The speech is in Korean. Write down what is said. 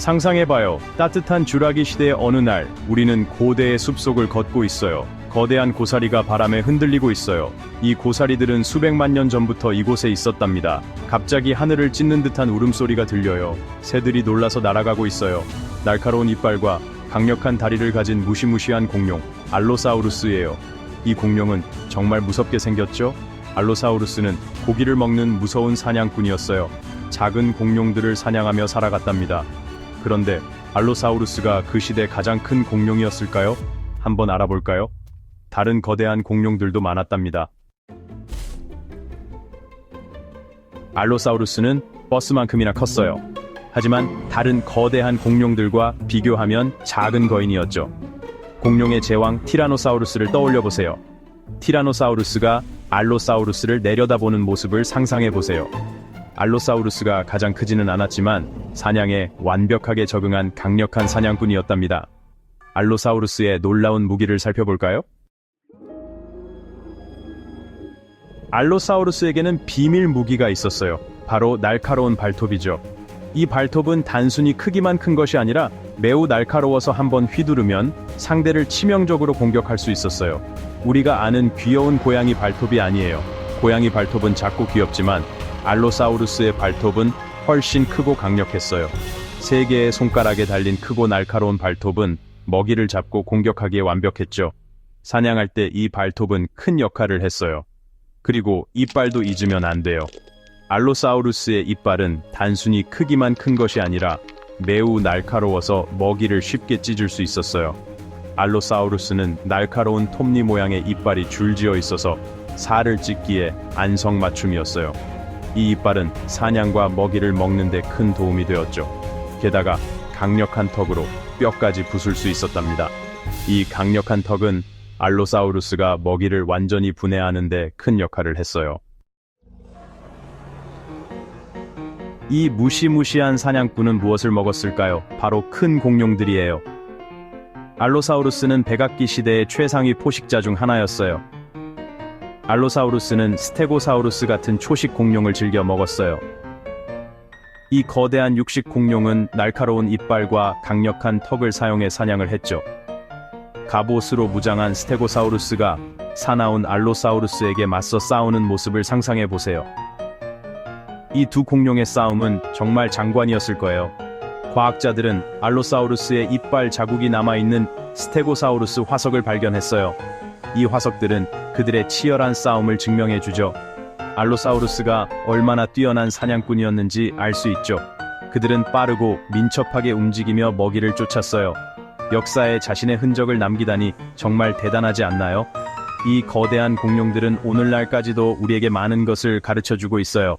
상상해봐요. 따뜻한 주라기 시대의 어느 날, 우리는 고대의 숲속을 걷고 있어요. 거대한 고사리가 바람에 흔들리고 있어요. 이 고사리들은 수백만 년 전부터 이곳에 있었답니다. 갑자기 하늘을 찢는 듯한 울음소리가 들려요. 새들이 놀라서 날아가고 있어요. 날카로운 이빨과 강력한 다리를 가진 무시무시한 공룡, 알로사우루스예요. 이 공룡은 정말 무섭게 생겼죠? 알로사우루스는 고기를 먹는 무서운 사냥꾼이었어요. 작은 공룡들을 사냥하며 살아갔답니다. 그런데 알로사우루스가 그 시대 가장 큰 공룡이었을까요? 한번 알아볼까요? 다른 거대한 공룡들도 많았답니다. 알로사우루스는 버스만큼이나 컸어요. 하지만 다른 거대한 공룡들과 비교하면 작은 거인이었죠. 공룡의 제왕 티라노사우루스를 떠올려 보세요. 티라노사우루스가 알로사우루스를 내려다보는 모습을 상상해 보세요. 알로사우루스가 가장 크지는 않았지만 사냥에 완벽하게 적응한 강력한 사냥꾼이었답니다. 알로사우루스의 놀라운 무기를 살펴볼까요? 알로사우루스에게는 비밀 무기가 있었어요. 바로 날카로운 발톱이죠. 이 발톱은 단순히 크기만 큰 것이 아니라 매우 날카로워서 한번 휘두르면 상대를 치명적으로 공격할 수 있었어요. 우리가 아는 귀여운 고양이 발톱이 아니에요. 고양이 발톱은 작고 귀엽지만 알로사우루스의 발톱은 훨씬 크고 강력했어요. 세 개의 손가락에 달린 크고 날카로운 발톱은 먹이를 잡고 공격하기에 완벽했죠. 사냥할 때 이 발톱은 큰 역할을 했어요. 그리고 이빨도 잊으면 안 돼요. 알로사우루스의 이빨은 단순히 크기만 큰 것이 아니라 매우 날카로워서 먹이를 쉽게 찢을 수 있었어요. 알로사우루스는 날카로운 톱니 모양의 이빨이 줄지어 있어서 살을 찢기에 안성맞춤이었어요. 이 이빨은 사냥과 먹이를 먹는 데 큰 도움이 되었죠. 게다가 강력한 턱으로 뼈까지 부술 수 있었답니다. 이 강력한 턱은 알로사우루스가 먹이를 완전히 분해하는 데 큰 역할을 했어요. 이 무시무시한 사냥꾼은 무엇을 먹었을까요? 바로 큰 공룡들이에요. 알로사우루스는 백악기 시대의 최상위 포식자 중 하나였어요. 알로사우루스는 스테고사우루스 같은 초식 공룡을 즐겨 먹었어요. 이 거대한 육식 공룡은 날카로운 이빨과 강력한 턱을 사용해 사냥을 했죠. 갑옷으로 무장한 스테고사우루스가 사나운 알로사우루스에게 맞서 싸우는 모습을 상상해 보세요. 이 두 공룡의 싸움은 정말 장관이었을 거예요. 과학자들은 알로사우루스의 이빨 자국이 남아있는 스테고사우루스 화석을 발견했어요. 이 화석들은 그들의 치열한 싸움을 증명해 주죠. 알로사우루스가 얼마나 뛰어난 사냥꾼이었는지 알 수 있죠. 그들은 빠르고 민첩하게 움직이며 먹이를 쫓았어요. 역사에 자신의 흔적을 남기다니 정말 대단하지 않나요? 이 거대한 공룡들은 오늘날까지도 우리에게 많은 것을 가르쳐 주고 있어요.